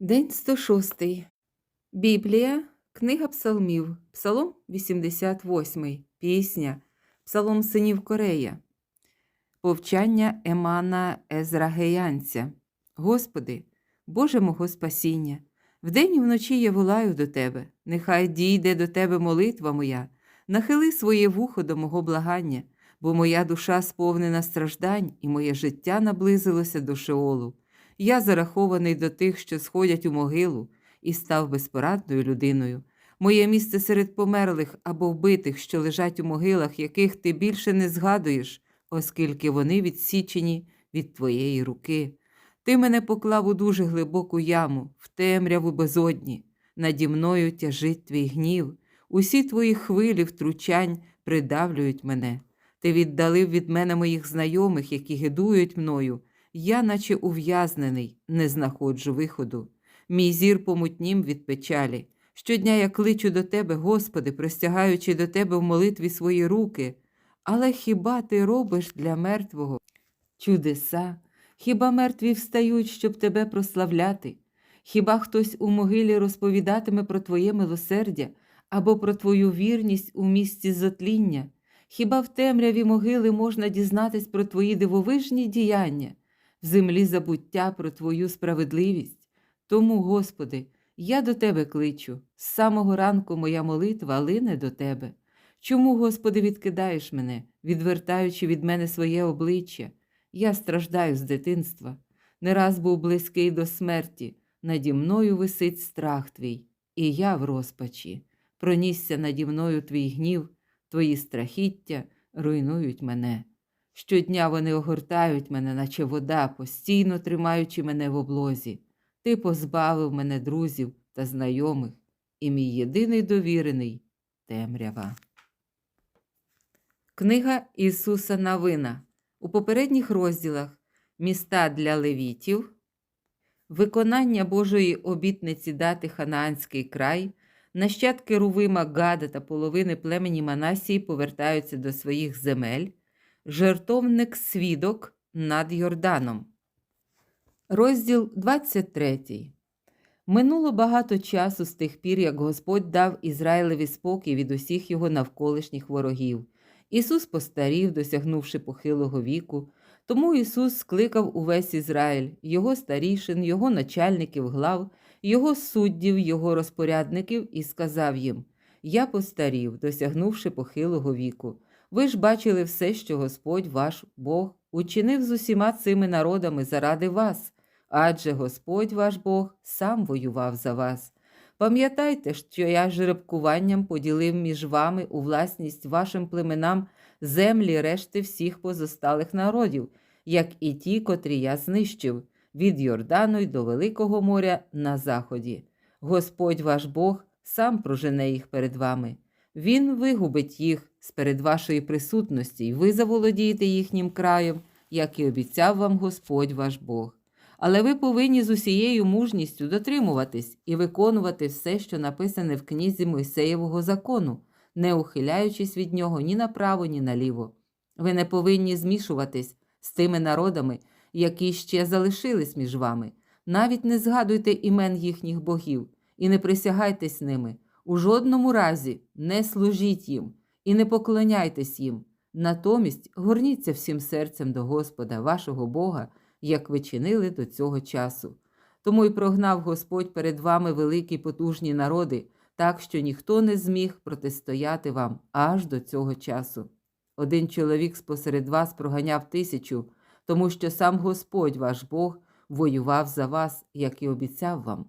День 106. Біблія, Книга Псалмів, Псалом 88, Пісня, Псалом синів Корея. Повчання Емана Езрагеянця. Господи, Боже мого спасіння, вдень і вночі я волаю до Тебе, нехай дійде до Тебе молитва моя, нахили своє вухо до мого благання, бо моя душа сповнена страждань, і моє життя наблизилося до Шеолу. Я зарахований до тих, що сходять у могилу, і став безпорадною людиною. Моє місце серед померлих або вбитих, що лежать у могилах, яких ти більше не згадуєш, оскільки вони відсічені від твоєї руки. Ти мене поклав у дуже глибоку яму, в темряву безодні. Наді мною тяжить твій гнів. Усі твої хвилі втручань придавлюють мене. Ти віддалив від мене моїх знайомих, які гидують мною. Я, наче ув'язнений, не знаходжу виходу. Мій зір помутнім від печалі. Щодня я кличу до Тебе, Господи, простягаючи до Тебе в молитві свої руки. Але хіба ти робиш для мертвого чудеса? Хіба мертві встають, щоб тебе прославляти? Хіба хтось у могилі розповідатиме про Твоє милосердя або про Твою вірність у місці зотління? Хіба в темряві могили можна дізнатись про Твої дивовижні діяння? Землі забуття про Твою справедливість. Тому, Господи, я до Тебе кличу, з самого ранку моя молитва лине до Тебе. Чому, Господи, відкидаєш мене, відвертаючи від мене своє обличчя? Я страждаю з дитинства. Не раз був близький до смерті, наді мною висить страх твій, і я в розпачі. Пронісся наді мною твій гнів, твої страхіття руйнують мене. Щодня вони огортають мене, наче вода, постійно тримаючи мене в облозі. Ти позбавив мене друзів та знайомих, і мій єдиний довірений темрява. Книга Ісуса Навина у попередніх розділах Міста для левітів, Виконання Божої обітниці дати Ханаанський край, нащадки Рувима Гада та половини племені Манасії повертаються до своїх земель. Жертовник свідок над Йорданом. Розділ 23. Минуло багато часу з тих пір, як Господь дав Ізраїлеві спокій від усіх його навколишніх ворогів. Ісус постарів, досягнувши похилого віку. Тому Ісус скликав увесь Ізраїль, його старішин, його начальників глав, його суддів, його розпорядників, і сказав їм: Я постарів, досягнувши похилого віку. Ви ж бачили все, що Господь ваш Бог учинив з усіма цими народами заради вас, адже Господь ваш Бог сам воював за вас. Пам'ятайте, що я жеребкуванням поділив між вами у власність вашим племенам землі решти всіх позосталих народів, як і ті, котрі я знищив, від Йордану й до Великого моря на заході. Господь ваш Бог сам прожене їх перед вами. Він вигубить їх сперед вашої присутності, і ви заволодієте їхнім краєм, як і обіцяв вам Господь ваш Бог. Але ви повинні з усією мужністю дотримуватись і виконувати все, що написане в книзі Мойсеєвого закону, не ухиляючись від нього ні направо, ні наліво. Ви не повинні змішуватись з тими народами, які ще залишились між вами. Навіть не згадуйте імен їхніх богів і не присягайтесь ними. У жодному разі не служіть їм і не поклоняйтесь їм. Натомість горніться всім серцем до Господа, вашого Бога, як ви чинили до цього часу. Тому й прогнав Господь перед вами великі потужні народи, так що ніхто не зміг протистояти вам аж до цього часу. Один чоловік спосеред вас проганяв тисячу, тому що сам Господь ваш Бог воював за вас, як і обіцяв вам.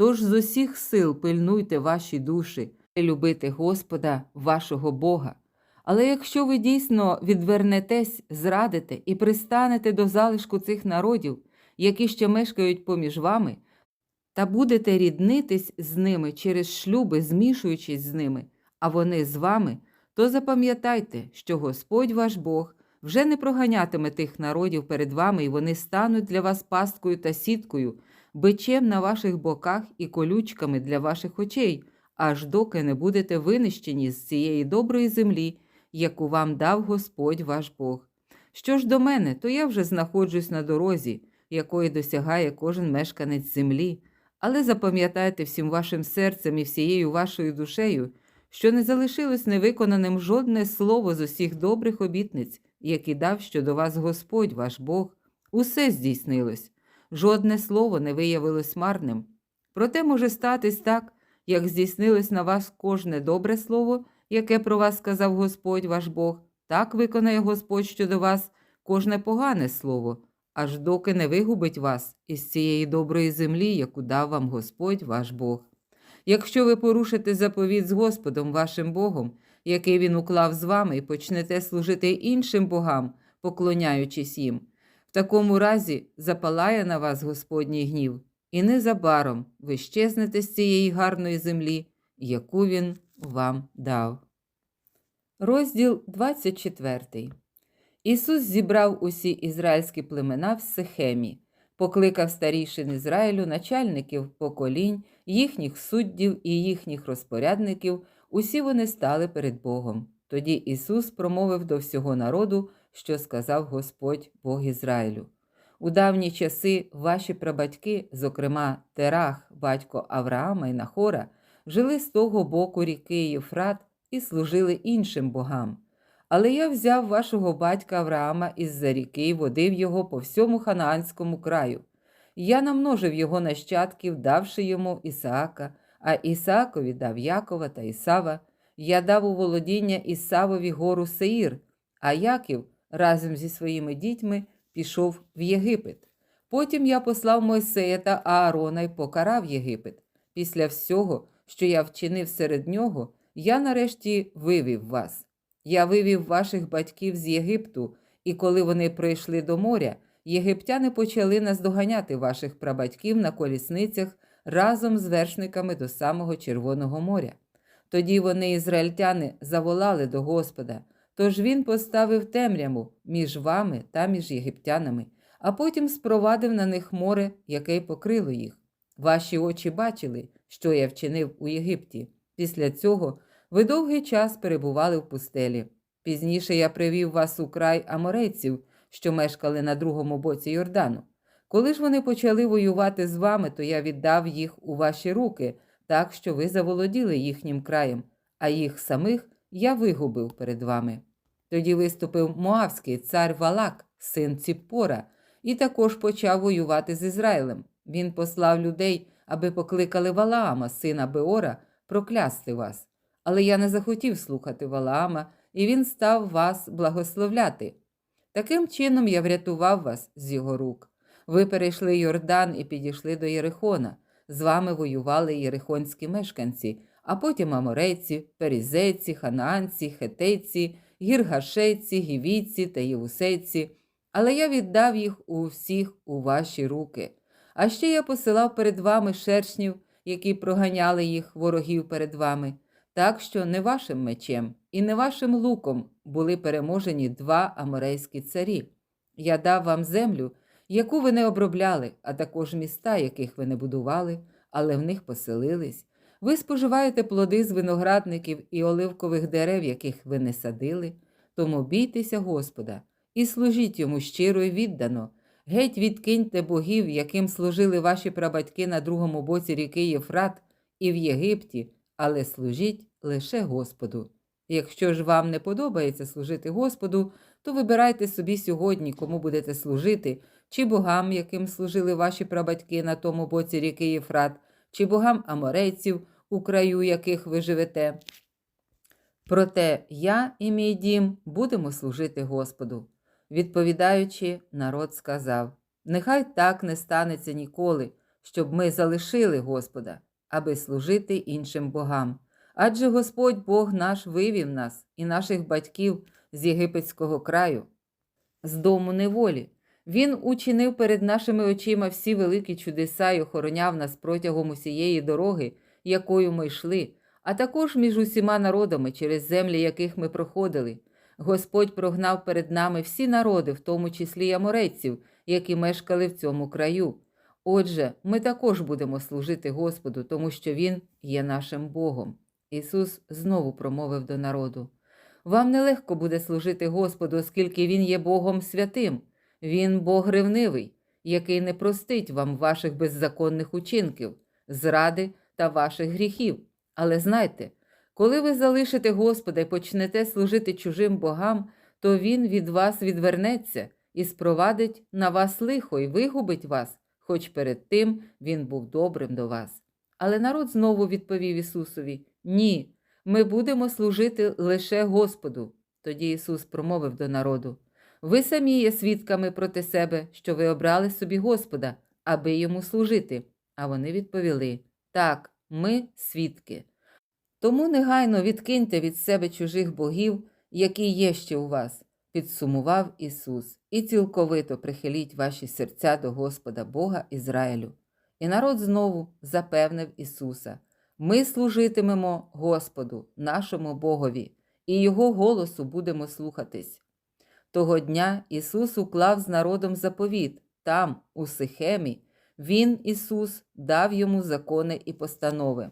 Тож з усіх сил пильнуйте ваші душі, любити Господа, вашого Бога. Але якщо ви дійсно відвернетесь, зрадите і пристанете до залишку цих народів, які ще мешкають поміж вами, та будете ріднитись з ними через шлюби, змішуючись з ними, а вони з вами, то запам'ятайте, що Господь ваш Бог вже не проганятиме тих народів перед вами, і вони стануть для вас пасткою та сіткою, бичем на ваших боках і колючками для ваших очей, аж доки не будете винищені з цієї доброї землі, яку вам дав Господь ваш Бог. Що ж до мене, то я вже знаходжусь на дорозі, якої досягає кожен мешканець землі, Але запам'ятайте всім вашим серцем і всією вашою душею, що не залишилось невиконаним жодне слово з усіх добрих обітниць, які дав щодо вас Господь ваш Бог. Усе здійснилось, жодне слово не виявилось марним. Проте може статись так, як здійснилось на вас кожне добре слово, яке про вас сказав Господь ваш Бог, так виконає Господь щодо вас кожне погане слово, аж доки не вигубить вас із цієї доброї землі, яку дав вам Господь ваш Бог. Якщо ви порушите заповіт з Господом вашим Богом, який він уклав з вами, і почнете служити іншим богам, поклоняючись їм, в такому разі запалає на вас Господній гнів, і незабаром ви щезнете з цієї гарної землі, яку він вам дав. Розділ 24 Ісус зібрав усі ізраїльські племена в Сихемі, покликав старішин Ізраїлю, начальників поколінь, їхніх суддів і їхніх розпорядників, усі вони стали перед Богом. Тоді Ісус промовив до всього народу, що сказав Господь Бог Ізраїлю. У давні часи ваші прабатьки, зокрема Терах, батько Авраама і Нахора, жили з того боку ріки Єфрат і служили іншим богам. Але я взяв вашого батька Авраама із-за ріки і водив його по всьому ханаанському краю. Я намножив його нащадків, давши йому Ісаака, а Ісаакові дав Якова та Ісава. Я дав у володіння Ісавові гору Сеїр, а Яків разом зі своїми дітьми пішов в Єгипет. Потім я послав Мойсея та Аарона й покарав Єгипет. Після всього, що я вчинив серед нього, я нарешті вивів вас. Я вивів ваших батьків з Єгипту, і коли вони прийшли до моря, єгиптяни почали наздоганяти ваших прабатьків на колісницях разом з вершниками до самого Червоного моря. Тоді вони, ізраїльтяни, заволали до Господа, тож він поставив темряву між вами та між єгиптянами, а потім спровадив на них море, яке покрило їх. Ваші очі бачили, що я вчинив у Єгипті. Після цього ви довгий час перебували в пустелі. Пізніше я привів вас у край аморейців, що мешкали на другому боці Йордану. Коли ж вони почали воювати з вами, то я віддав їх у ваші руки, так що ви заволоділи їхнім краєм, а їх самих я вигубив перед вами. Тоді виступив Моавський цар Валак, син Ціппора, і також почав воювати з Ізраїлем. Він послав людей, аби покликали Валаама, сина Беора, проклясти вас. Але я не захотів слухати Валаама, і він став вас благословляти. Таким чином я врятував вас з його рук. Ви перейшли Йордан і підійшли до Єрихона. З вами воювали єрихонські мешканці, а потім аморейці, перізейці, ханаанці, хетейці, гіргашейці, гівійці та євусейці. Але я віддав їх у всіх у ваші руки. А ще я посилав перед вами шершнів, які проганяли їх ворогів перед вами. Так що не вашим мечем і не вашим луком були переможені два аморейські царі. Я дав вам землю, яку ви не обробляли, а також міста, яких ви не будували, але в них поселились. Ви споживаєте плоди з виноградників і оливкових дерев, яких ви не садили. Тому бійтеся Господа і служіть йому щиро і віддано. Геть відкиньте богів, яким служили ваші прабатьки на другому боці ріки Єфрат і в Єгипті, але служіть лише Господу. Якщо ж вам не подобається служити Господу, то вибирайте собі сьогодні, кому будете служити, чи богам, яким служили ваші прабатьки на тому боці ріки Єфрат, чи богам аморейців, у краю яких ви живете. Проте я і мій дім будемо служити Господу. Відповідаючи, народ сказав: Нехай так не станеться ніколи, щоб ми залишили Господа, аби служити іншим богам. Адже Господь Бог наш вивів нас і наших батьків з єгипетського краю, з дому неволі. Він учинив перед нашими очима всі великі чудеса й охороняв нас протягом усієї дороги, якою ми йшли, а також між усіма народами, через землі, яких ми проходили. Господь прогнав перед нами всі народи, в тому числі й аморейців, які мешкали в цьому краю. Отже, ми також будемо служити Господу, тому що Він є нашим Богом. Ісус знову промовив до народу: Вам нелегко буде служити Господу, оскільки Він є Богом святим, Він Бог ревнивий, який не простить вам ваших беззаконних учинків. зради та ваших гріхів. Але знайте, коли ви залишите Господа і почнете служити чужим богам, то Він від вас відвернеться і спровадить на вас лихо і вигубить вас, хоч перед тим Він був добрим до вас. Але народ знову відповів Ісусові: Ні, ми будемо служити лише Господу. Тоді Ісус промовив до народу: Ви самі є свідками проти себе, що ви обрали собі Господа, аби йому служити. А вони відповіли: Так, ми свідки. Тому негайно відкиньте від себе чужих богів, які є ще у вас, підсумував Ісус, і цілковито прихиліть ваші серця до Господа Бога Ізраїлю. І народ знову запевнив Ісуса: Ми служитимемо Господу, нашому Богові, і Його голосу будемо слухатись. Того дня Ісус уклав з народом заповіт там, у Сихемі, Він, Ісус, дав йому закони і постанови.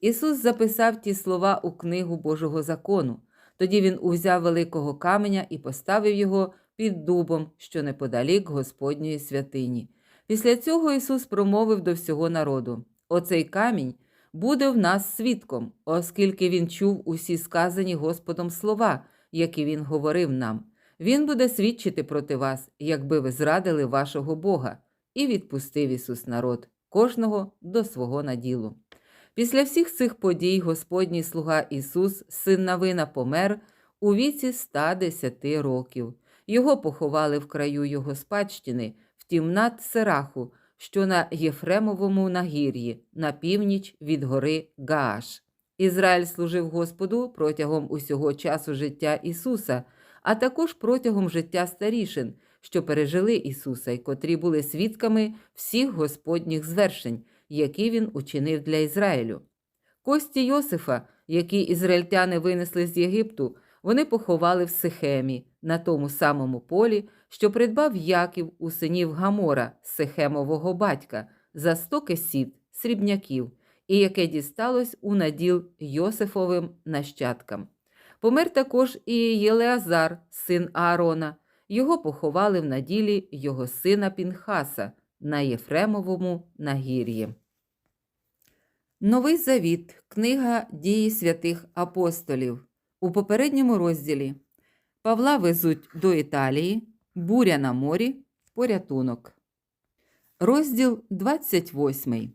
Ісус записав ті слова у книгу Божого закону. Тоді він узяв великого каменя і поставив його під дубом, що неподалік Господньої святині. Після цього Ісус промовив до всього народу: Оцей камінь буде в нас свідком, оскільки він чув усі сказані Господом слова, які Він говорив нам. Він буде свідчити проти вас, якби ви зрадили вашого Бога, і відпустив Ісус народ, кожного до свого наділу. Після всіх цих подій Господній слуга Ісус, син Навина, помер у віці 110 років. Його поховали в краю його спадщини, в тімнат Сераху, що на Єфремовому нагір'ї, на північ від гори Гааш. Ізраїль служив Господу протягом усього часу життя Ісуса, а також протягом життя старішин, що пережили Ісуса і котрі були свідками всіх Господніх звершень які він учинив для Ізраїлю. Кості Йосифа, які ізраїльтяни винесли з Єгипту, вони поховали в Сихемі, на тому самому полі, що придбав Яків у синів Гамора, Сихемового батька, за сто кесіт, срібняків, і яке дісталось у наділ Йосифовим нащадкам. Помер також і Єлеазар, син Аарона. Його поховали в наділі його сина Пінхаса, на Єфремовому нагір'ї. Новий Завіт. Книга дії святих апостолів. У попередньому розділі Павла везуть до Італії, буря на морі, порятунок. Розділ 28.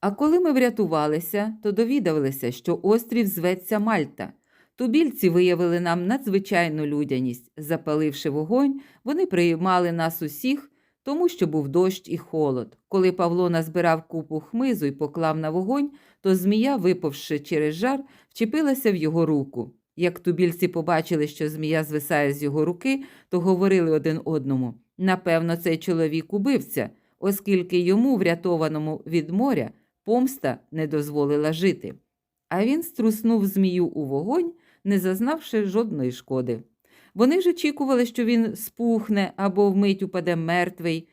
А коли ми врятувалися, то довідалися, що острів зветься Мальта. Тубільці виявили нам надзвичайну людяність. Запаливши вогонь, вони приймали нас усіх тому що був дощ і холод. Коли Павло назбирав купу хмизу і поклав на вогонь, то змія, випавши через жар, вчепилася в його руку. Як тубільці побачили, що змія звисає з його руки, то говорили один одному напевно, цей чоловік убивця, оскільки йому, врятованому від моря, помста не дозволила жити. А він струснув змію у вогонь, не зазнавши жодної шкоди. Вони ж очікували, що він спухне або вмить упаде мертвий.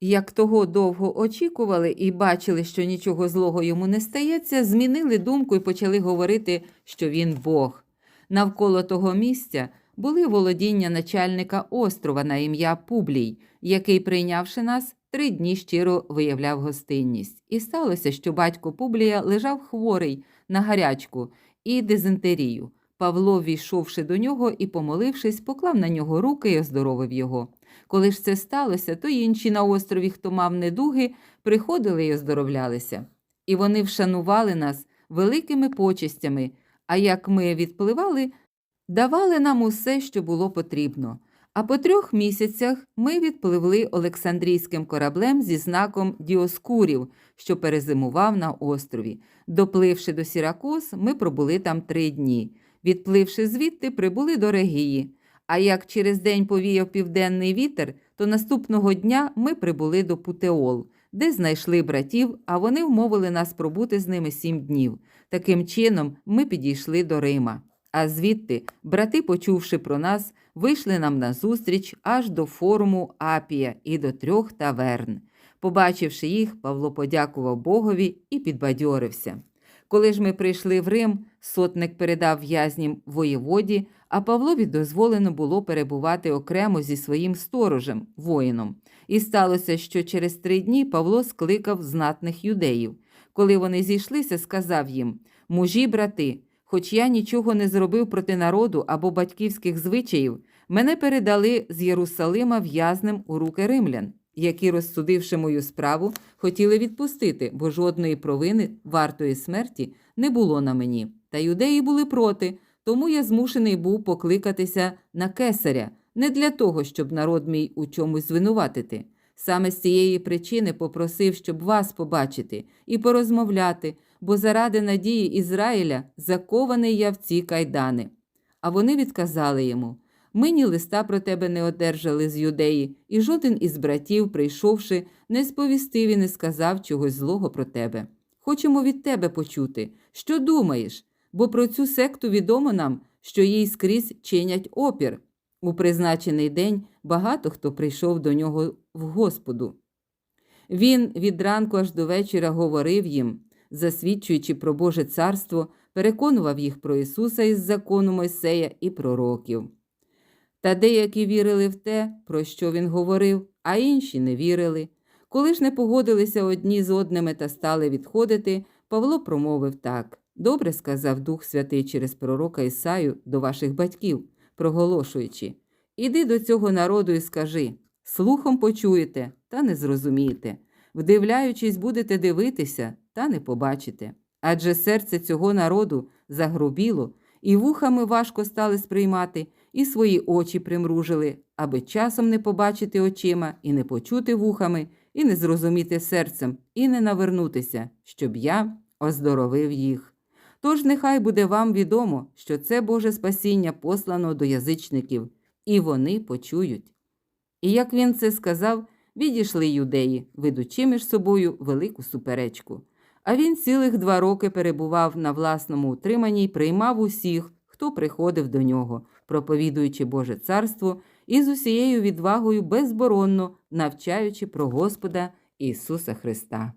Як того довго очікували і бачили, що нічого злого йому не стається, змінили думку і почали говорити, що він Бог. Навколо того місця були володіння начальника острова на ім'я Публій, який, прийнявши нас, три дні щиро виявляв гостинність. І сталося, що батько Публія лежав хворий на гарячку і дизентерію. Павло, війшовши до нього і, помолившись, поклав на нього руки і оздоровив його. Коли ж це сталося, то інші на острові, хто мав недуги, приходили і оздоровлялися. І вони вшанували нас великими почестями, а як ми відпливали, давали нам усе, що було потрібно. А по трьох місяцях ми відпливли Олександрійським кораблем зі знаком Діоскурів, що перезимував на острові. Допливши до Сіракуз, ми пробули там три дні. Відпливши звідти, прибули до Регії. А як через день повіяв південний вітер, то наступного дня ми прибули до Путеол, де знайшли братів, а вони вмовили нас пробути з ними сім днів. Таким чином, ми підійшли до Рима. А звідти, брати, почувши про нас, вийшли нам назустріч аж до форуму Апія і до трьох таверн. Побачивши їх, Павло подякував Богові і підбадьорився. Коли ж ми прийшли в Рим, сотник передав в'язнім воєводі, а Павлові дозволено було перебувати окремо зі своїм сторожем, воїном. І сталося, що через три дні Павло скликав знатних юдеїв. Коли вони зійшлися, сказав їм: Мужі, брати, хоч я нічого не зробив проти народу або батьківських звичаїв, мене передали з Єрусалима в'язнем у руки римлян, які, розсудивши мою справу, хотіли відпустити, бо жодної провини вартої смерті не було на мені. Та юдеї були проти, тому я змушений був покликатися на кесаря, не для того, щоб народ мій у чомусь звинуватити. Саме з цієї причини попросив, щоб вас побачити і порозмовляти, бо заради надії Ізраїля закований я в ці кайдани. А вони відказали йому: Ми ні листа про тебе не одержали з юдеї, і жоден із братів, прийшовши, не сповістив і не сказав чогось злого про тебе. Хочемо від тебе почути, що думаєш, бо про цю секту відомо нам, що їй скрізь чинять опір. У призначений день багато хто прийшов до нього в Господу. Він від ранку аж до вечора говорив їм, засвідчуючи про Боже царство, переконував їх про Ісуса із закону Мойсея і пророків. Та деякі вірили в те, про що він говорив, а інші не вірили. Коли ж не погодилися одні з одними та стали відходити, Павло промовив так: Добре сказав Дух Святий через пророка Ісаю до ваших батьків, проголошуючи: Іди до цього народу і скажи: слухом почуєте, та не зрозумієте, вдивляючись, будете дивитися, та не побачите. Адже серце цього народу загрубіло, і вухами важко стали сприймати, і свої очі примружили, аби часом не побачити очима, і не почути вухами, і не зрозуміти серцем, і не навернутися, щоб я оздоровив їх. Тож нехай буде вам відомо, що це Боже спасіння послано до язичників, і вони почують. І як він це сказав, відійшли юдеї, ведучи між собою велику суперечку. А він цілих два роки перебував на власному утриманні й приймав усіх, хто приходив до нього, проповідуючи Боже царство і з усією відвагою безборонно навчаючи про Господа Ісуса Христа.